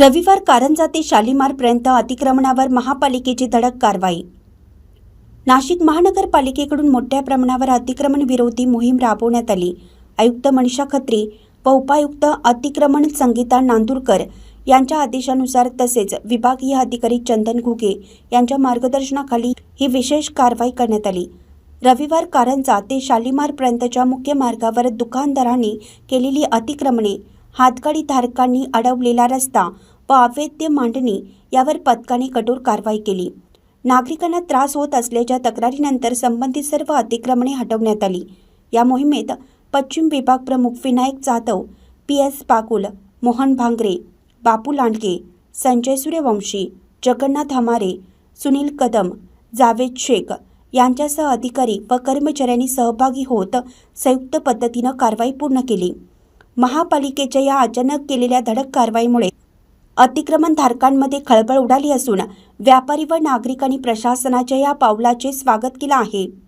रविवार कारंजा ते शालिमारपर्यंत अतिक्रमणावर महापालिकेची धडक कारवाई. नाशिक महानगरपालिकेकडून मोठ्या प्रमाणावर अतिक्रमण विरोधी मोहीम राबवण्यात आली. आयुक्त मनीषा खत्री व उपायुक्त अतिक्रमण संगीता नांदुरकर यांच्या आदेशानुसार तसेच विभागीय अधिकारी चंदन घुगे यांच्या मार्गदर्शनाखाली ही विशेष कारवाई करण्यात आली. रविवार कारंजा ते शालिमारपर्यंतच्या मुख्य मार्गावर दुकानदारांनी केलेली अतिक्रमणे हातगाडी धारकांनी अडवलेला रस्ता व अवैध मांडणी यावर पथकाने कठोर कारवाई केली. नागरिकांना त्रास होत असल्याच्या तक्रारीनंतर संबंधित सर्व अतिक्रमणे हटवण्यात आली. या मोहिमेत पश्चिम विभाग प्रमुख विनायक जाधव पी एस पाकुल मोहन भांगरे बापू लांडगे संजय सूर्यवंशी जगन्नाथ हमारे सुनील कदम जावेद शेख यांच्यासह अधिकारी व कर्मचाऱ्यांनी सहभागी होत संयुक्त पद्धतीनं कारवाई पूर्ण केली. महापालिकेच्या या अचानक केलेल्या धडक कारवाईमुळे अतिक्रमणधारकांमध्ये खळबळ उडाली असून व्यापारी व नागरिकांनी प्रशासनाच्या या पावलाचे स्वागत केलं आहे.